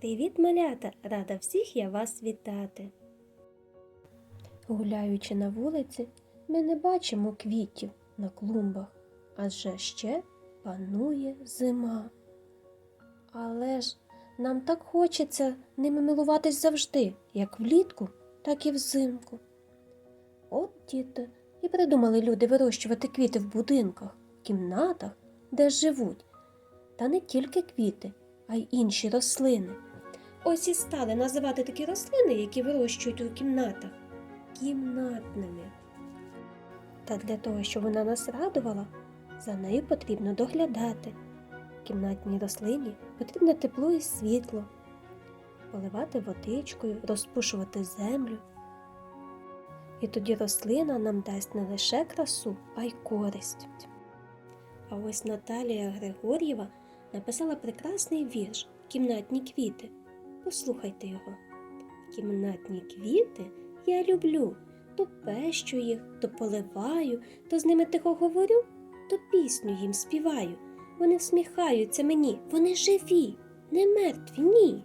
Привіт, малята! Рада всіх я вас вітати. Гуляючи на вулиці, ми не бачимо квітів на клумбах, адже ще панує зима. Але ж нам так хочеться ними милуватись завжди, як влітку, так і взимку. От діти, і придумали люди вирощувати квіти в будинках, кімнатах, де живуть. Та не тільки квіти, а й інші рослини. Ось і стали називати такі рослини, які вирощують у кімнатах, кімнатними. Та для того, щоб вона нас радувала, за нею потрібно доглядати. Кімнатній рослині потрібно тепло і світло, поливати водичкою, розпушувати землю. І тоді рослина нам дасть не лише красу, а й користь. А ось Наталія Григор'єва написала прекрасний вірш Кімнатні квіти. Послухайте його. Кімнатні квіти я люблю, то пещу їх, то поливаю, то з ними тихо говорю, то пісню їм співаю. Вони всміхаються мені, вони живі, не мертві, ні.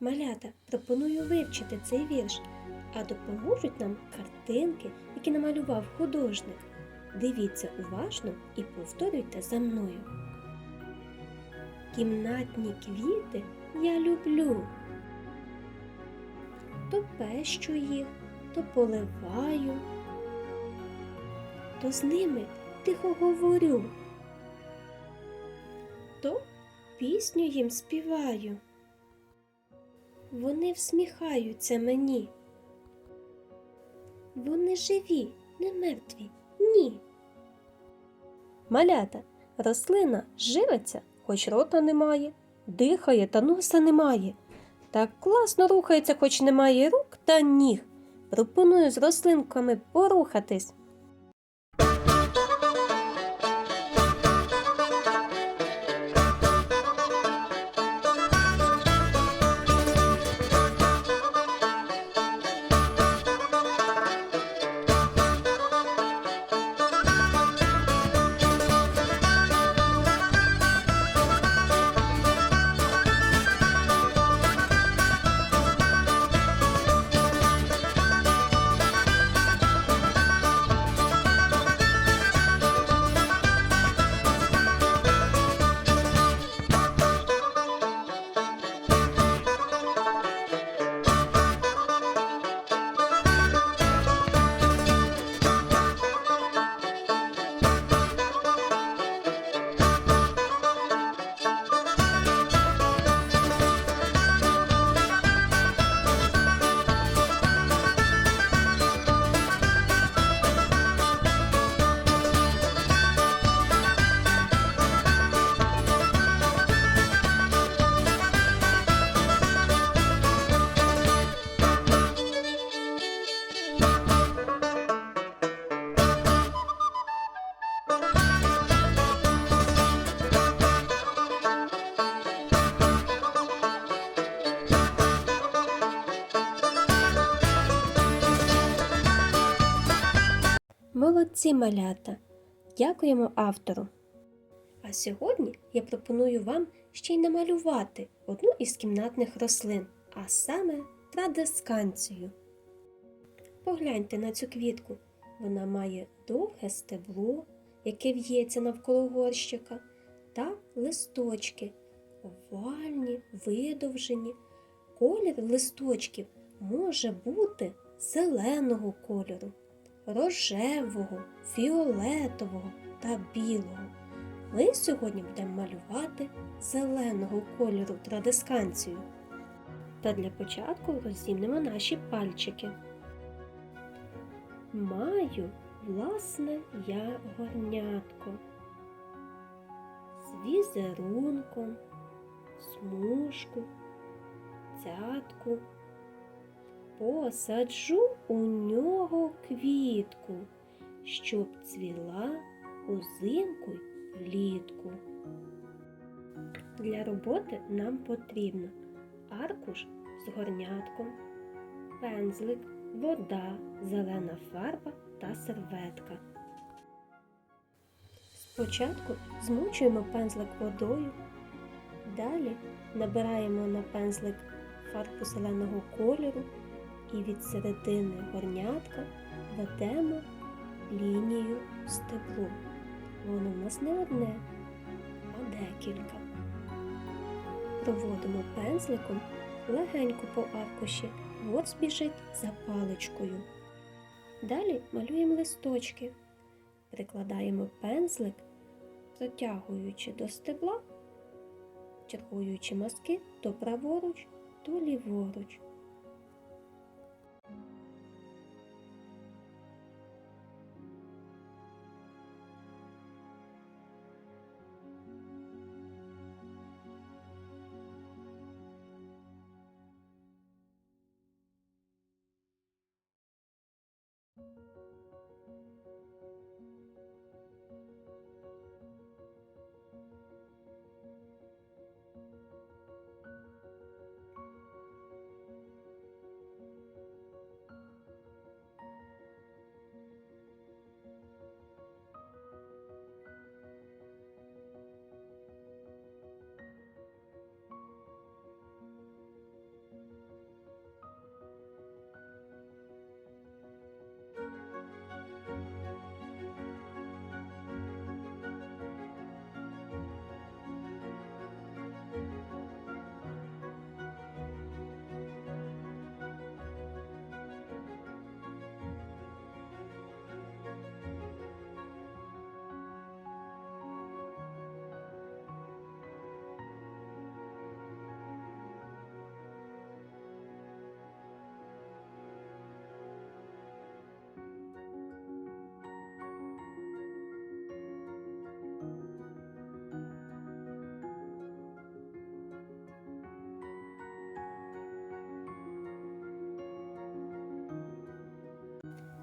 Малята, пропоную вивчити цей вірш, а допоможуть нам картинки, які намалював художник. Дивіться уважно і повторюйте за мною. Кімнатні квіти я люблю. То пещу їх, то поливаю, то з ними тихо говорю, то пісню їм співаю. Вони всміхаються мені. Вони живі, не мертві, ні. Малята, рослина живиться, хоч рота немає, дихає та носа немає. Так класно рухається, хоч немає рук та ніг. Пропоную з рослинками порухатись. Молодці малята! Дякуємо автору. А сьогодні я пропоную вам ще й намалювати одну із кімнатних рослин, а саме традесканцію. Погляньте на цю квітку. Вона має довге стебло, яке в'ється навколо горщика, та листочки, овальні, видовжені. Колір листочків може бути зеленого кольору рожевого, фіолетового та білого. Ми сьогодні будемо малювати зеленого кольору традисканцію. Та для початку розімнемо наші пальчики. Маю, власне, я горнятко з візерунком, смужку, цятку посаджу у нього квітку, щоб цвіла узимку влітку. Для роботи нам потрібно аркуш з горнятком, пензлик, вода, зелена фарба та серветка. Спочатку змочуємо пензлик водою, Далі набираємо на пензлик фарбу зеленого кольору і від середини горнятка ведемо лінію стеблу. Воно в нас не одне, а декілька. Проводимо пензликом легенько по аркуші, от збіжить за паличкою. Далі малюємо листочки, прикладаємо пензлик, протягуючи до стебла, чергуючи мазки то праворуч, то ліворуч.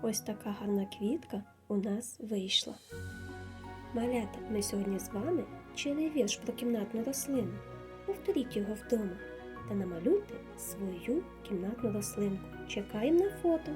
Ось така гарна квітка у нас вийшла. Малята, ми сьогодні з вами вчили вірш про кімнатну рослину. Повторіть його вдома та намалюйте свою кімнатну рослинку. Чекаємо на фото.